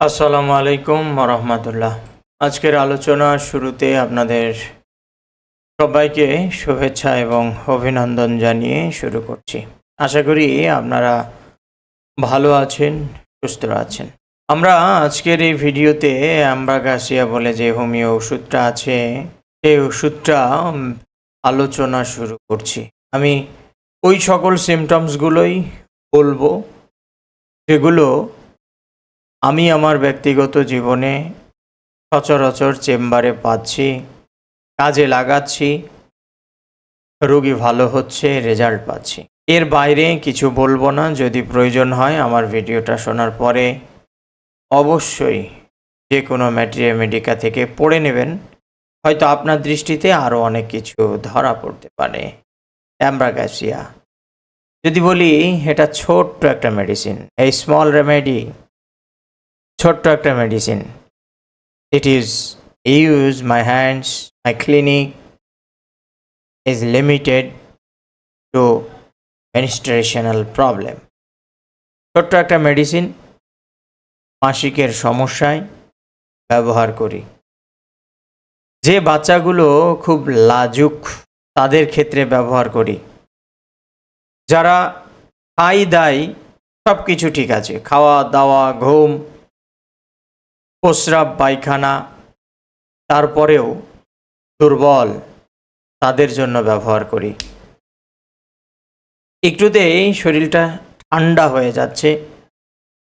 আসসালামু আলাইকুম রহমতুল্লাহ আজকের আলোচনা শুরুতে আপনাদের সবাইকে শুভেচ্ছা এবং অভিনন্দন জানিয়ে শুরু করছি। আশা করি আপনারা ভালো আছেন, সুস্থ আছেন। আমরা আজকের এই ভিডিওতে আমরা অ্যাম্বাগাসিয়া বলে যে হোমিও ওষুধটা আছে, সেই ওষুধটা আলোচনা শুরু করছি। আমি ওই সকল সিমটমসগুলোই বলব। যেগুলো আমি আমার ব্যক্তিগত জীবনে সচরাচর চেম্বারে পাচ্ছি, কাজে লাগাচ্ছি, রোগী ভালো হচ্ছে, রেজাল্ট পাচ্ছি। এর বাইরে কিছু বলব না, যদি প্রয়োজন হয় আমার ভিডিওটা শোনার পরে অবশ্যই যে কোনো ম্যাটেরিয়া মেডিকা থেকে পড়ে নেবেন। হয়তো আপনার দৃষ্টিতে আরও অনেক কিছু ধরা পড়তে পারে। অ্যাম্ব্রাগাসিয়া। যদি বলি, এটা ছোট্ট একটা মেডিসিন এই স্মল রেমেডি ছোট্ট একটা medicine it is use my hands my clinic is limited to menstrual problem ছোট্ট একটা মেডিসিন মাসিকের সমস্যায় ব্যবহার করি। যে বাচ্চাগুলো খুব লাজুক, তাদের ক্ষেত্রে ব্যবহার করি। যারা খাই দায় সব কিছু ঠিক আছে। খাওয়া, দাওয়া, ঘুম প্রস্রাব পায়খানা, তারপরেও দুর্বল তাদের জন্য ব্যবহার করি। একটুতেই শরীরটা ঠান্ডা হয়ে যাচ্ছে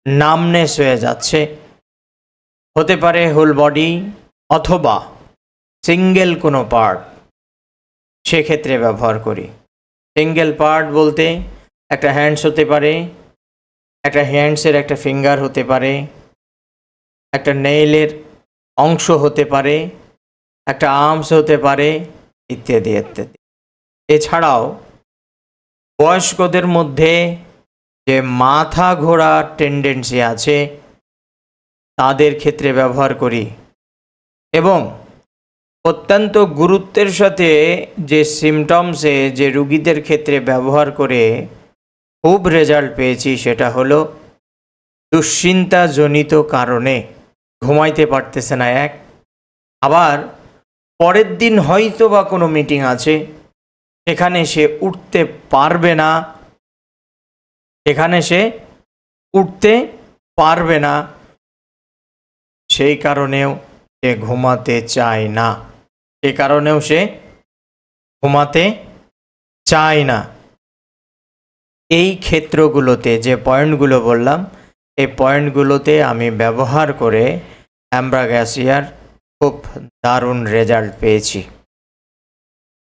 নামনেস হয়ে যাচ্ছে। হতে পারে হোল বডি অথবা সিঙ্গেল কোনো পার্ট সেক্ষেত্রে ব্যবহার করি। সিঙ্গেল পার্ট বলতে একটা হ্যান্ডস হতে পারে, একটা হ্যান্ডসের একটা ফিঙ্গার হতে পারে একটা নেইলের অংশ হতে পারে, একটা আর্মস হতে পারে ইত্যাদি ইত্যাদি। এছাড়াও বয়স্কদের মধ্যে যে মাথা ঘোরার টেন্ডেন্সি আছে, তাদের ক্ষেত্রে ব্যবহার করি। এবং অত্যন্ত গুরুত্বের সাথে যে সিমটমসে যে রুগীদের ক্ষেত্রে ব্যবহার করে খুব রেজাল্ট পেয়েছি, সেটা হলো দুশ্চিন্তাজনিত কারণে। ঘুমাইতে পারতেছে না এক। আবার পরের দিন হয়তো বা কোনো মিটিং আছে সেখানে সে উঠতে পারবে না। সেখানে সে উঠতে পারবে না। সেই কারণেও সে ঘুমাতে চায় না। সে কারণেও সে ঘুমাতে চায় না। এই ক্ষেত্রগুলোতে যে পয়েন্টগুলো বললাম এই পয়েন্টগুলোতে আমি ব্যবহার করে অ্যাম্ব্রাগ্যাসিয়ার খুব দারুণ রেজাল্ট পেয়েছি।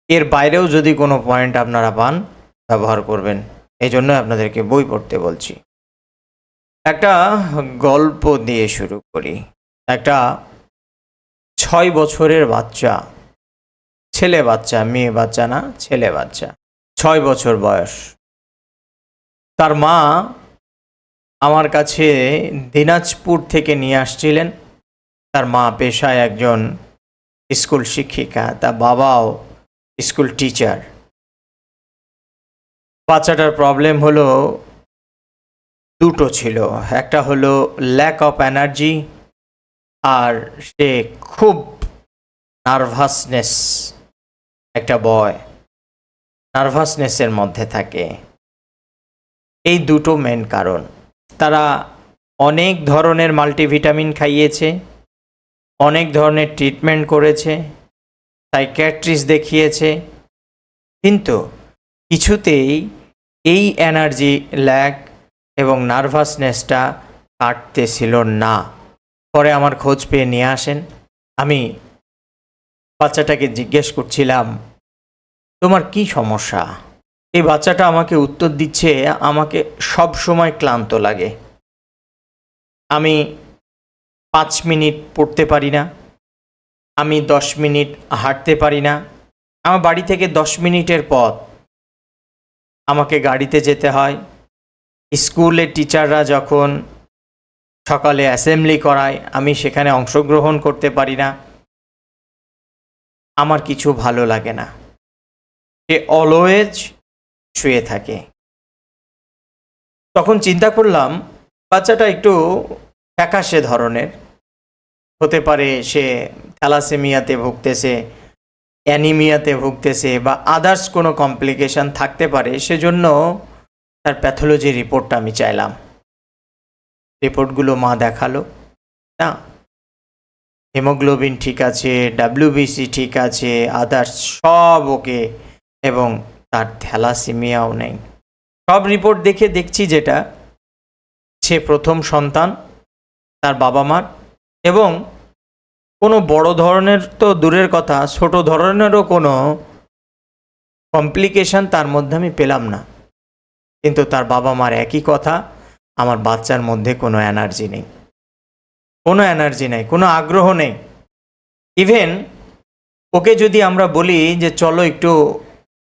এর বাইরেও যদি কোনো পয়েন্ট আপনারা পান, ব্যবহার করবেন। এই জন্য আপনাদেরকে বই পড়তে বলছি। একটা গল্প দিয়ে শুরু করি। একটা ছয় বছরের বাচ্চা, ছেলে বাচ্চা, মেয়ে বাচ্চা না, ছেলে বাচ্চা, ছয় বছর বয়স। তার মা আমার কাছে দিনাজপুর থেকে নিয়ে আসছিলেন। তার মা পেশায় একজন স্কুল শিক্ষিকা, তার বাবাও স্কুল টিচার। বাচ্চাটার প্রবলেম হলো দুটো ছিল, একটা হলো ল্যাক অফ এনার্জি আর সে খুব নার্ভাসনেস একটা বয় নার্ভাসনেসের মধ্যে থাকে। এই দুটো মেন কারণ। তারা অনেক ধরনের মাল্টিভিটামিন খাইয়েছে, অনেক ধরনের ট্রিটমেন্ট করেছে, সাইক্যাট্রিস্ট দেখিয়েছে। কিন্তু কিছুতেই এই এনার্জি ল্যাক এবং নার্ভাসনেসটা কাটতেছিল না। পরে আমার খোঁজ পেয়ে নিয়ে আসেন। আমি বাচ্চাটাকে জিজ্ঞেস করছিলাম, তোমার কি সমস্যা? এই বাচ্চাটা আমাকে উত্তর দিচ্ছে, আমাকে সব সময় ক্লান্ত লাগে। আমি পাঁচ মিনিট পড়তে পারি না, আমি দশ মিনিট হাঁটতে পারি না, আমার বাড়ি থেকে দশ মিনিটের পথ। আমাকে গাড়িতে যেতে হয়। স্কুলের টিচাররা যখন সকালে অ্যাসেম্বলি করায়, আমি সেখানে অংশগ্রহণ করতে পারি না। আমার কিছু ভালো লাগে না। সে অলওয়েজ শুয়ে থাকে। তখন চিন্তা করলাম, বাচ্চাটা একটু ফ্যাকাশে ধরনের। হতে পারে সে থ্যালাসেমিয়াতে ভুগতেছে, অ্যানিমিয়াতে ভুগতেছে বা আদার্স কোনো কমপ্লিকেশান থাকতে পারে, সেজন্য তার প্যাথোলজি রিপোর্টটা আমি চাইলাম। রিপোর্টগুলো মা দেখাল, না, হিমোগ্লোবিন ঠিক আছে, ডাব্লিউবিসি ঠিক আছে, আদার্স সব ওকে এবং তার থ্যালাসেমিয়াও নেই। সব রিপোর্ট দেখে দেখছি যেটা, সে প্রথম সন্তান, তার বাবা মার, এবং কোনো বড় ধরনের তো দূরের কথা, ছোট ধরনেরও কোনো কমপ্লিকেশন তার মধ্যে আমি পেলাম না। কিন্তু তার বাবা মার একই কথা, আমার বাচ্চার মধ্যে কোনো এনার্জি নেই। কোনো এনার্জি নেই, কোনো আগ্রহ নেই। ইভেন ওকে যদি আমরা বলি যে, চলো একটু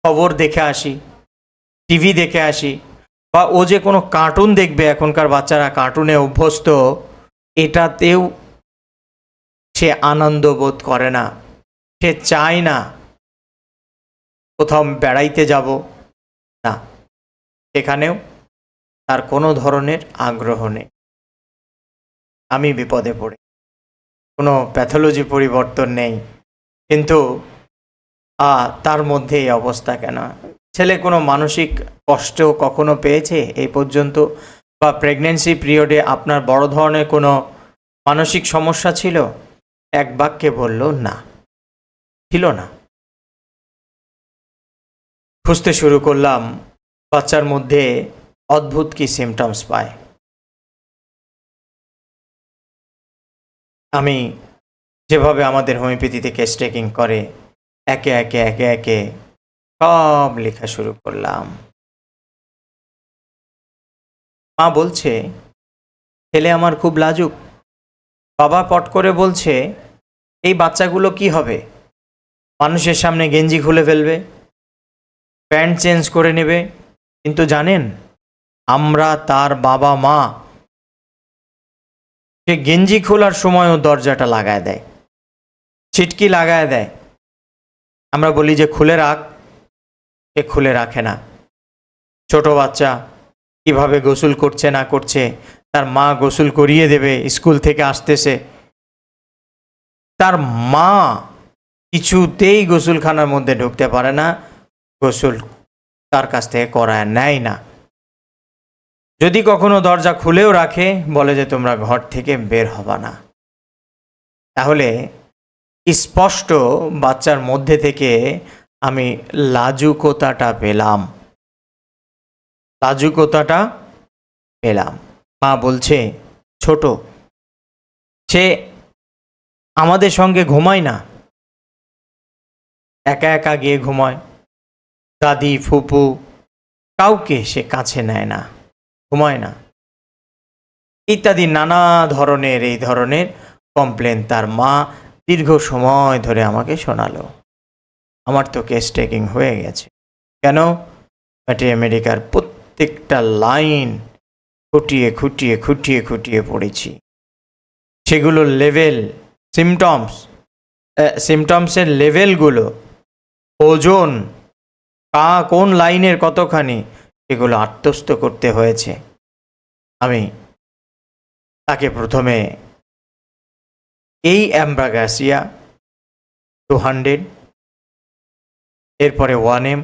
খবর দেখে আসি, টিভি দেখে আসি, বা ও যে কোনো কার্টুন দেখবে এখনকার বাচ্চারা কার্টুনে অভ্যস্ত, এটাতেও সে আনন্দ বোধ করে না, সে চায় না কোথাও বেড়াইতে যাব, না, সেখানেও তার কোনো ধরনের আগ্রহ নেই। আমি বিপদে পড়ে, কোনো প্যাথোলজি পরিবর্তন নেই, কিন্তু তার মধ্যে এই অবস্থা কেন? ছেলে কোনো মানসিক কষ্ট কখনো পেয়েছে এই পর্যন্ত? বা প্রেগনেন্সি পিরিয়ডে আপনার বড় ধরনের কোনো মানসিক সমস্যা ছিল? এক বাক্যে বলল, না, ছিল না। খুঁজতে শুরু করলাম, বাচ্চার মধ্যে অদ্ভুত কি সিমটমস পায়। আমি যেভাবে আমাদের হোমিওপ্যাথিতে কেস টেকিং করে একে একে একে একে সব লেখা শুরু করলাম। মা বলছে, ছেলে আমার খুব লাজুক। বাবা পট করে বলছে, এই বাচ্চাগুলো কি হবে? মানুষের সামনে গেঞ্জি খুলে ফেলবে, প্যান্ট চেঞ্জ করে নেবে। কিন্তু জানেন, আমরা তার বাবা মা। সে গেঞ্জি খোলার সময়ও দরজাটা লাগায় দেয়, ছিটকি লাগায় দেয়। আমরা বলি যে খুলে রাখ সে খুলে রাখে না। ছোট বাচ্চা কীভাবে গোসল করছে না করছে, তার মা গোসল করিয়ে দেবে, স্কুল থেকে আসতেছে। তার মা কিছুতেই গোসলখানার মধ্যে ঢুকতে পারে না, গোসল তার কাছ থেকে করায় নেয় না। যদি কখনো দরজা খুলেও রাখে, বলে যে তোমরা ঘর থেকে বের হবা না। তাহলে স্পষ্ট বাচ্চার মধ্যে থেকে আমি লাজুকতাটা পেলাম। লাজুকতাটা পেলাম। মা বলছে, ছোট, সে আমাদের সঙ্গে ঘুমায় না। একা একা গিয়ে ঘুমায়। দাদি, ফুপু, কাউকে সে কাছে নেয় না, ঘুমায় না। ইত্যাদি নানা ধরনের, এই ধরনের কমপ্লেন তার মা দীর্ঘ সময় ধরে আমাকে শোনালো। আমার তো কেস টেকিং হয়ে গেছে। কেন? ম্যাটেরিয়ামেডিকার প্রত্যেকটা লাইন খুঁটিয়ে খুঁটিয়ে খুঁটিয়ে খুঁটিয়ে পড়েছি। সেগুলো লেভেল সিমটমস সিমটমসের লেভেলগুলো, ওজন, কা, কোন লাইনের কতখানি, এগুলো আত্মস্থ করতে হয়েছে। আমি তাকে প্রথমে এই অ্যাম্ব্রাগাসিয়া টু হান্ড্রেড, এরপরে ওয়ান এম,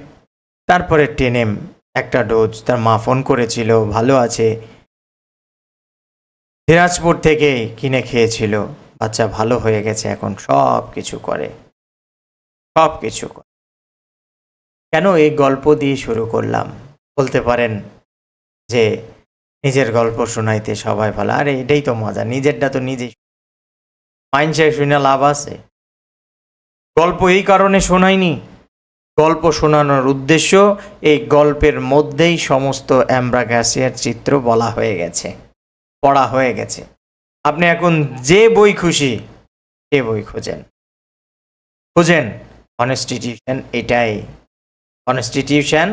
তারপরে টেন এম, একটা ডোজ। তার মা ফোন করেছিল, ভালো আছে। দিনাজপুর থেকে কিনে খেয়েছিল। বাচ্চা ভালো হয়ে গেছে এখন সব কিছু করে। সব কিছু করে। কেন এই গল্প দিয়ে শুরু করলাম? বলতে পারেন যে, নিজের গল্প শোনাইতে সবাই ভালো। আরে, এটাই তো মজা। নিজেরটা তো নিজেই মাইন্ডসে শুনে লাভ আছে। গল্প এই কারণে শোনায়নি গল্প শোনানোর উদ্দেশ্য, এই গল্পের মধ্যেই সমস্ত অ্যাম্ব্রাগ্যাসিয়ার চিত্র বলা হয়ে গেছে, পড়া হয়ে গেছে। আপনি এখন যে বই খুশি সে বই খোঁজেন। খুঁজেন, কনস্টিটিউশন এটাই। কনস্টিটিউশন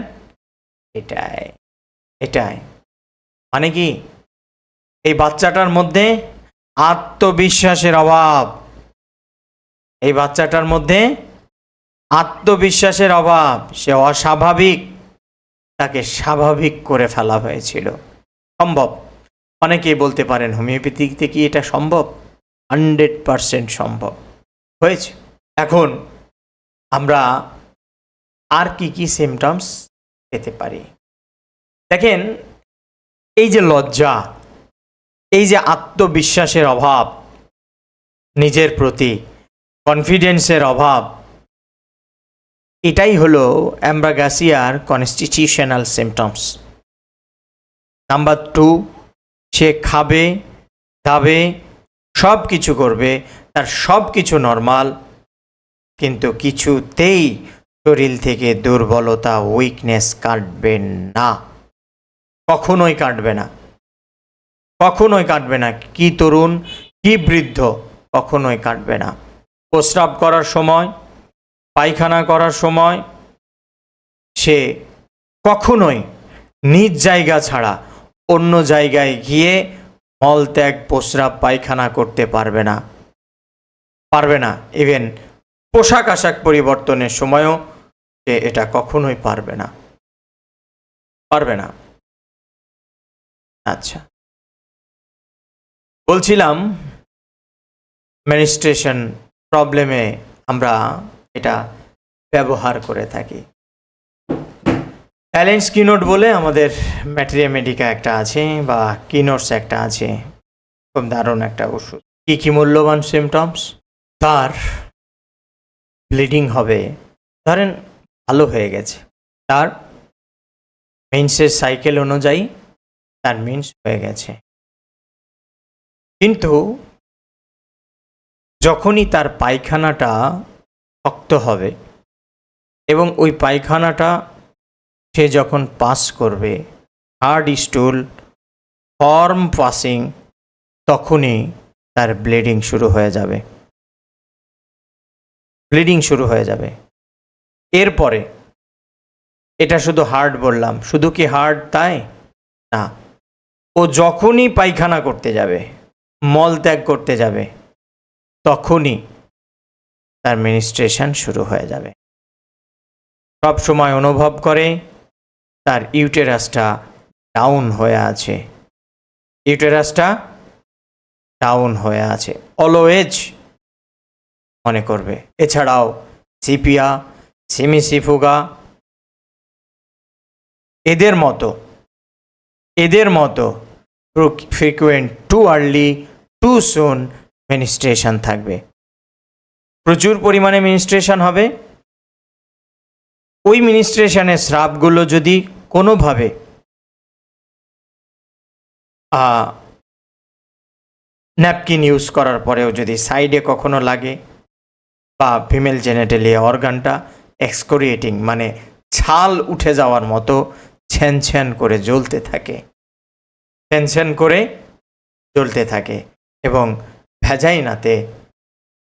এটাই এটাই। মানে কি? এই বাচ্চাটার মধ্যে আত্মবিশ্বাসের অভাব। এই বাচ্চাটার মধ্যে আত্মবিশ্বাসের অভাব। সে অস্বাভাবিক। তাকে স্বাভাবিক করে ফেলা হয়েছিল। সম্ভব। অনেকেই বলতে পারেন হোমিওপ্যাথিতে কি এটা সম্ভব? হান্ড্রেড পারসেন্ট সম্ভব। হয়েছে। এখন আমরা আর কি কি সিমটমস পেতে পারি? দেখেন, এই যে লজ্জা এই যে আত্মবিশ্বাসের অভাব, নিজের প্রতি কনফিডেন্সের অভাব, এটাই হলো অ্যাম্ব্রাগাসিয়ার কনস্টিটিউশনাল সিমটমস নাম্বার টু সে খাবে, দাবে সব কিছু করবে, তার সব কিছু নর্মাল কিন্তু কিছুতেই শরীর থেকে দুর্বলতা উইকনেস কাটবে না। কখনোই কাটবে না। কখনোই কাটবে না। কি তরুণ, কি বৃদ্ধ কখনোই কাটবে না। প্রস্রাব করার সময়, পায়খানা করার সময় সে কখনোই নিজ জায়গা ছাড়া অন্য জায়গায় গিয়ে মলত্যাগ প্রস্রাব, পায়খানা করতে পারবে না। পারবে না। ইভেন পোশাক আশাক পরিবর্তনের সময়ও সে এটা কখনোই পারবে না। পারবে না। আচ্ছা। বলছিলাম ম্যানিস্ট্রেশন প্রবলেমে আমরা এটা ব্যবহার করে থাকি। অ্যালেন্স কিনোট বলে আমাদের ম্যাটেরিয়া মেডিকা একটা আছে বা কিনোটস একটা আছে। খুব দারুণ একটা ওষুধ। কী কী মূল্যবান সিমটমস তার ব্লিডিং হবে। ধরেন, ভালো হয়ে গেছে। তার মিন্সের সাইকেল অনুযায়ী তার মিন্স হয়ে গেছে। কিন্তু যখনই তার পায়খানাটা শক্ত হবে এবং ওই পায়খানাটা সে যখন পাস করবে, হার্ড স্টুল, ফর্ম পাসিং, তখনই তার ব্লিডিং শুরু হয়ে যাবে। ব্লিডিং শুরু হয়ে যাবে। এরপরে এটা শুধু হার্ড বললাম, শুধু কি হার্ড তাই? না। ও যখনই পায়খানা করতে যাবে মল ত্যাগ করতে যাবে, তখনই তার মিনিস্ট্রেশন শুরু হয়ে যাবে। সব সময় অনুভব করে, তার ইউটেরাসটা ডাউন হয়ে আছে। ইউটেরাসটা ডাউন হয়ে আছে। অলওয়েজ মনে করবে। এছাড়াও সিপিয়া সিমিসিফুগা এদের মতো এদের মতো frequent too early too soon menstruation থাকবে। প্রচুর পরিমাণে মিনিস্ট্রেশন হবে। ওই মিনিস্ট্রেশনের স্রাবগুলো যদি কোনোভাবে ন্যাপকিন ইউজ করার পরেও যদি সাইডে কখনো লাগে, বা ফিমেল জেনেটেলিয়া অর্গানটা এক্সকোরিয়েটিং মানে ছাল উঠে যাওয়ার মতো ছ্যান ছ্যান করে জ্বলতে থাকে। ছ্যান করে জ্বলতে থাকে। এবং ভ্যাজাইনাতে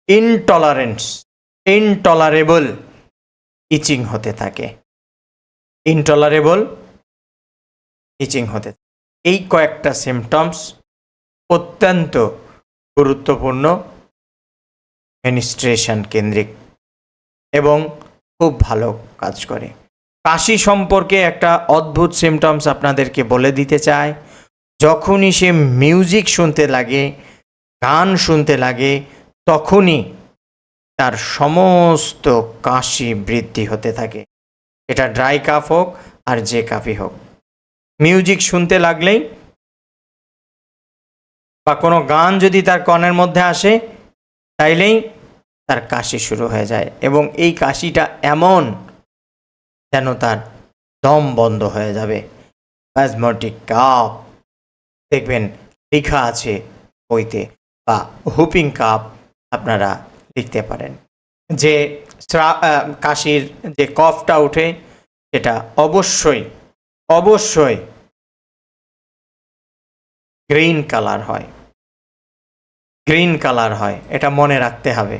ইনটলারেন্স ইনটলারেবল ইচিং হতে থাকে। ইনটলারেবল ইচিং হতে থাকে। এই কয়েকটা সিমটমস অত্যন্ত গুরুত্বপূর্ণ মেনিস্ট্রেশন কেন্দ্রিক এবং খুব ভালো কাজ করে। কাশি সম্পর্কে একটা অদ্ভুত সিমটমস আপনাদেরকে বলে দিতে চাই। যখনই সে মিউজিক শুনতে লাগে গান শুনতে লাগে, তখনই তার সমস্ত কাশি বৃদ্ধি হতে থাকে। এটা ড্রাই কাফ হোক আর যে কাফি হোক। মিউজিক শুনতে লাগলেই বা কোনো গান যদি তার কনের মধ্যে আসে, তাইলেই তার কাশি শুরু হয়ে যায় এবং এই কাশিটা এমন যেন তার দম বন্ধ হয়ে যাবে। Spasmodic cough. দেখবেন, লেখা আছে বইতে। বা হুপিং কাপ আপনারা লিখতে পারেন। যে কাশির যে কফটা ওঠে, সেটা অবশ্যই অবশ্যই গ্রিন কালার হয়। গ্রিন কালার হয়, এটা মনে রাখতে হবে।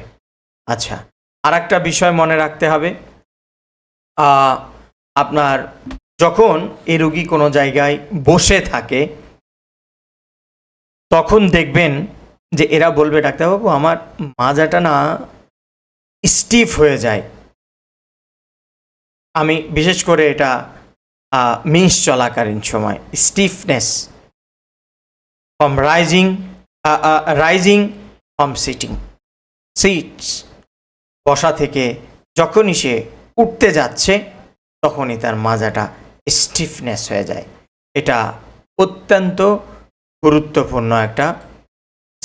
আচ্ছা আর একটা বিষয় মনে রাখতে হবে। আপনার যখন এই রুগী কোনো জায়গায় বসে থাকে, তখন দেখবেন যে এরা বলবে, ডাক্তারবাবু, আমার মাজাটা না স্টিফ হয়ে যায়। আমি বিশেষ করে এটা মিস চলাকালীন সময় stiffness from rising rising from sitting seats বসা থেকে যখনই সে উঠতে যাচ্ছে, তখনই তার মাজাটা স্টিফনেস হয়ে যায়। এটা অত্যন্ত গুরুত্বপূর্ণ একটা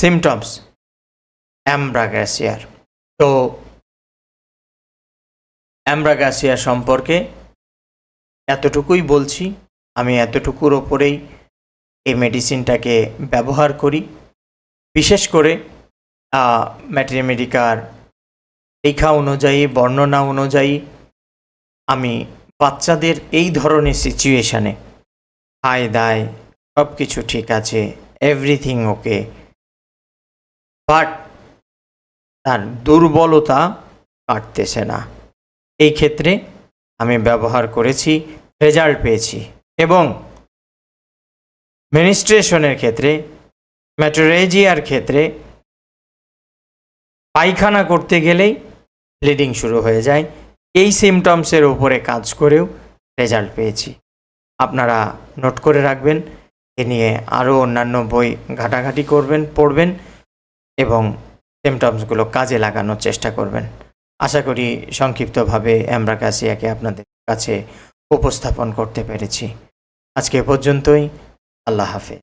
সিমটমস অ্যামব্রাগ্যাসিয়ার তো অ্যামব্রাগ্যাসিয়া সম্পর্কে এতটুকুই বলছি। আমি এতটুকুর ওপরেই এই মেডিসিনটাকে ব্যবহার করি। বিশেষ করে ম্যাট্রিমেডিকার লেখা অনুযায়ী, বর্ণনা অনুযায়ী আমি বাচ্চাদের এই ধরনের সিচুয়েশানে হায় দায় সব কিছু ঠিক আছে এভরিথিং ওকে বাট তার দুর্বলতা কাটতেছে না। এই ক্ষেত্রে আমি ব্যবহার করেছি, রেজাল্ট পেয়েছি এবং মিনিস্ট্রেশনের ক্ষেত্রে ম্যাটোরেজিয়ার ক্ষেত্রে পায়খানা করতে গেলেই ব্লিডিং শুরু হয়ে যায়। এই সিমটমসের উপরে কাজ করেও রেজাল্ট পেয়েছি। আপনারা নোট করে রাখবেন। এ নিয়ে আরও অন্যান্য বই ঘাটাঘাটি করবেন, পড়বেন। এবং সিমটমসগুলো কাজে লাগানোর চেষ্টা করবেন। আশা করি সংক্ষিপ্তভাবে অ্যামব্রাকাসিয়াকে আপনাদের কাছে উপস্থাপন করতে পেরেছি। আজকে পর্যন্তই। আল্লাহ হাফেজ।